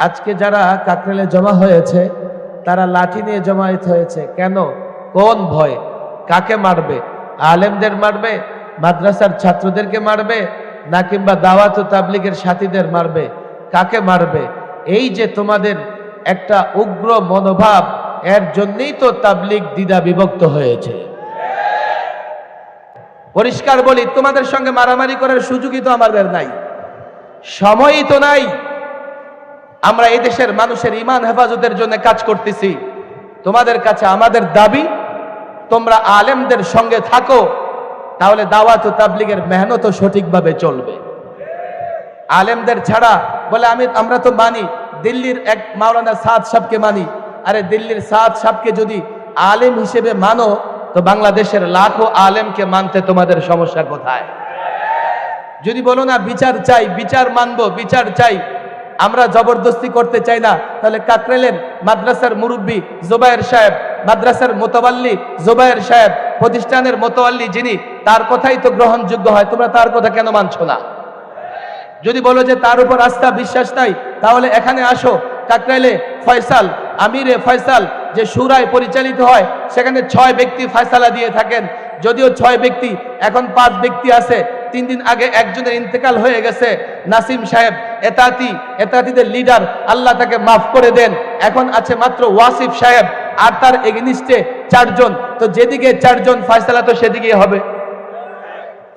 আজকে যারা কাকরেলে জমা হয়েছে, তারা লাঠি নিয়ে জমায়েত হয়েছে। কেন? কোন ভয়? কাকে মারবে? আলেমদের মারবে? মাদ্রাসার ছাত্রদেরকে মারবে? না কিংবা দাওয়াত তাবলিগের সাথীদের মারবে? কাকে মারবে? এই যে তোমাদের একটা উগ্র মনোভাব, এর জন্যই তো তাবলিগ দ্বিধা বিভক্ত হয়েছে। পরিষ্কার বলি, তোমাদের সঙ্গে মারামারি করার সুযোগই তো আমাদের নাই। সময়ই তো নাই। আমরা এই দেশের মানুষের ইমান হেফাজতের জন্য কাজ করতেছি। তোমাদের কাছে আমাদের দাবি, তোমরা আলেমদের সঙ্গে থাকো, তাহলে দাওয়াত ও তাবলিগের মেহনত সঠিকভাবে চলবে। আলেমদের ছাড়া বলে, আমি, আমরা তো মানি, দিল্লির এক মাওলানা সাদ সাহকে মানি। আরে, দিল্লির সাদ সাহকে যদি আলেম হিসেবে মানো, তো বাংলাদেশের লাখো আলেমকে মানতে তোমাদের সমস্যা কোথায়? যদি বলো না, বিচার চাই, বিচার মানবো, বিচার চাই। আমরা জবরদস্তি করতে চাই না। তাহলে কাকরেলেন মাদ্রাসার মুরব্বী জোবায়ের সাহেব, মাদ্রাসার মোতাবাল্লি জোবায়ের সাহেব, প্রতিষ্ঠানের মোতাবাল্লি যিনি, তার কথাই তো গ্রহণযোগ্য হয়। তোমরা তার কথা কেন মানছো না? যদি বলো যে তার উপর আস্থা, বিশ্বাস নাই, তাহলে এখানে আসো। কাকরাইলে ফয়সাল, আমিরে ফয়সাল, যে সুরায় পরিচালিত হয়, সেখানে ছয় ব্যক্তি ফয়সালা দিয়ে থাকেন। যদিও ছয় ব্যক্তি, এখন পাঁচ ব্যক্তি আছে তিন দিন আগে একজনের ইন্তেকাল হয়ে গেছে। নাসিম সাহেব, এতাতি, এতাতিদের লিডার আল্লাহ তাকে মাফ করে দেন। এখন আছে মাত্র ওয়াসিফ সাহেব আর তার এগনিস্টে চারজন। তো যেদিকে চারজন, ফয়সালা তো সেদিকেই হবে।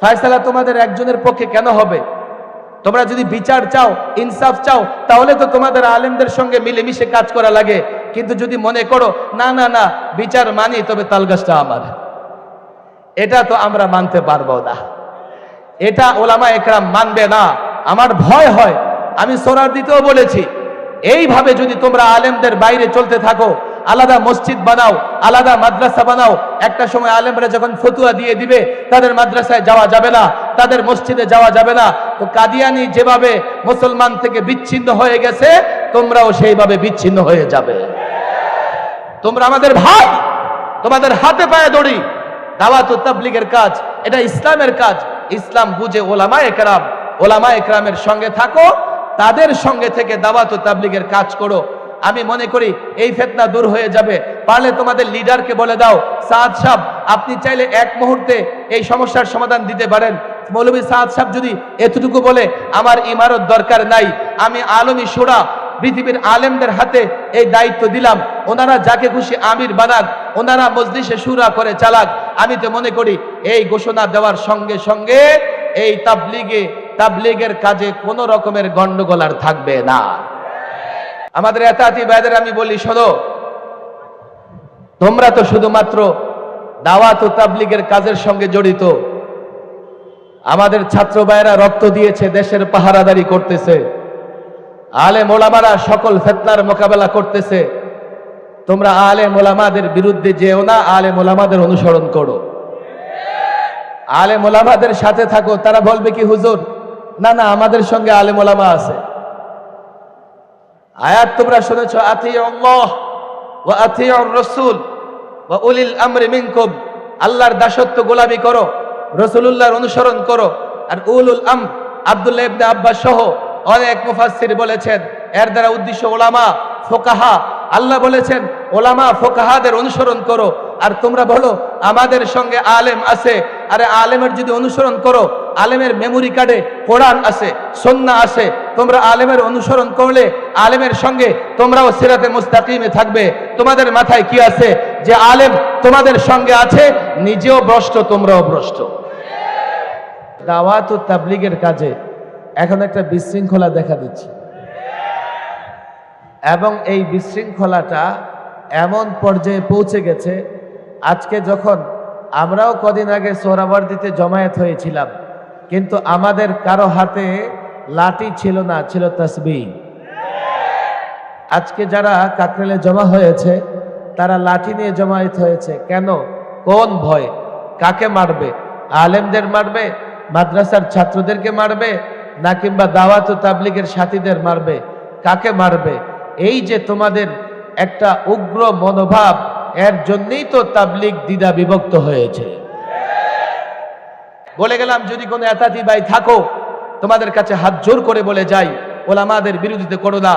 ফয়সালা তোমাদের একজনের পক্ষে কেন হবে? তোমরা যদি বিচার চাও, ইনসাফ চাও, তাহলে তো তোমাদের আলেমদের সঙ্গে মিলেমিশে কাজ করা লাগে। কিন্তু যদি মনে করো, না না না, বিচার মানি, তবে তালগাছটা আমার। এটা তো আমরা মানতে পারব না। এটা ওলামা একরাম মানবে না। আমার ভয় হয়। আমি সোনার দিতেও বলেছি, এইভাবে যদি তোমরা আলেমদের বাইরে চলতে থাকো, আলাদা মসজিদ বানাও, আলাদা মাদ্রাসা বানাও, একটা সময় আলেমরা যখন ফতুয়া দিয়ে দিবে, তাদের মাদ্রাসায় যাওয়া যাবে না, তাদের মসজিদে যাওয়া যাবে না। তো কাদিয়ানি যেভাবে মুসলমান থেকে বিচ্ছিন্ন হয়ে গেছে, তোমরাও সেইভাবে বিচ্ছিন্ন হয়ে যাবে। তোমরা আমাদের ভাই, তোমাদের হাতে পায়ে দড়ি। দাওয়াত তাবলিগের কাজ, এটা ইসলামের কাজ। ইসলাম বুঝে ওলামা একরাম ওলামা একরামের সঙ্গে থাকো, তাদের সঙ্গে থেকে দাওয়াত তাবলিগের কাজ করো। আমি মনে করি এই ফেতনা দূর হয়ে যাবে। পারলে তোমাদের লিডারকে বলে দাও, সাদ সাহ আপনি চাইলে এক মুহূর্তে এই সমস্যার সমাধান দিতে পারেন। মৌলভী সাদ সাহ যদি এতটুকু বলে, আমার ইমারত দরকার নাই, আমি আলমী সুরা, পৃথিবীর আলেমদের হাতে এই দায়িত্ব দিলাম, ওনারা যাকে খুশি আমির বানাক ওনারা মজলিসে সুরা করে চালাক। আমি তো মনে করি, এই ঘোষণা দেওয়ার সঙ্গে সঙ্গে এই তাবলিগে, তাবলিগের কাজে কোনো রকমের গন্ডগোল আর থাকবে না। আমাদের এতাতি ভাইদের আমি বলি, শোনো, তোমরা তো শুধুমাত্র দাওয়াত ও তাবলিগের কাজের সঙ্গে জড়িত। আমাদের ছাত্র ভাইয়েরা রক্ত দিয়েছে, দেশের পাহারাদারি করতেছে। আলে মোলামারা সকল ফেতনার মোকাবেলা করতেছে। তোমরা আলে মোলামাদের বিরুদ্ধে যেও না, আলে মোলামাদের অনুসরণ করো। আলে মোলামাদের সাথে থাকো, তারা বলবে কি, হুজুর, না না, আমাদের সঙ্গে আলে মোলামা আছে। আয়াত তোমরা শুনেছ আতি আতি রসুল উলিল আমরে মিনকুম। আল্লাহর দাসত্ব গোলামি করো, রসুলুল্লাহর অনুসরণ করো। আর উলুল আম আব্দুল্লাহ ইবনে আব্বাস সহ অনেক মুফাসসির বলেছেন, এর দ্বারা উদ্দেশ্য ওলামা, ফোকাহা। আল্লাহ বলেছেন ওলামা ফোকাহাদের অনুসরণ করো। আর তোমরা বলো, আমাদের সঙ্গে আলেম আছে? আরে আলেমের যদি অনুসরণ করো, আলেমের মেমোরি কার্ডে কোরআন আছে সন্না আছে, তোমরা আলেমের অনুসরণ করলে আলেমের সঙ্গে তোমরাও সিরাতে মুস্তাকিমে থাকবে। তোমাদের মাথায় কি আছে? যে আলেম তোমাদের সঙ্গে আছে, নিজেও ভ্রষ্ট, তোমরাও ভ্রষ্ট। দাওয়াত তাবলিগের কাজে এখন একটা বিশৃঙ্খলা দেখা দিচ্ছে। এবং এই বিশৃঙ্খলাটা এমন পর্যায়ে পৌঁছে গেছে, আজকে যখন আমরাও কদিন আগে সোহরাবর্দিতে জমায়েত হয়েছিলাম, কিন্তু আমাদের কারও হাতে লাঠি ছিল না, ছিল তসবি আজকে যারা কাকরেলে জমা হয়েছে, তারা লাঠি নিয়ে জমায়েত হয়েছে। কেন? কোন ভয়? কাকে মারবে? আলেমদের মারবে? মাদ্রাসার ছাত্রদেরকে মারবে? না কিংবা দাওয়াত তাবলিগের সাথীদের মারবে? কাকে মারবে? এই যে তোমাদের একটা উগ্র মনোভাব, এর জন্যই তো তাবলিক দ্বিধা বিভক্ত হয়েছে। বলে গেলাম, যদি কোনো এতাতি ভাই থাকো, তোমাদের কাছে হাত জোর করে বলে যাই, ওলামাদের বিরোধিতা করো না।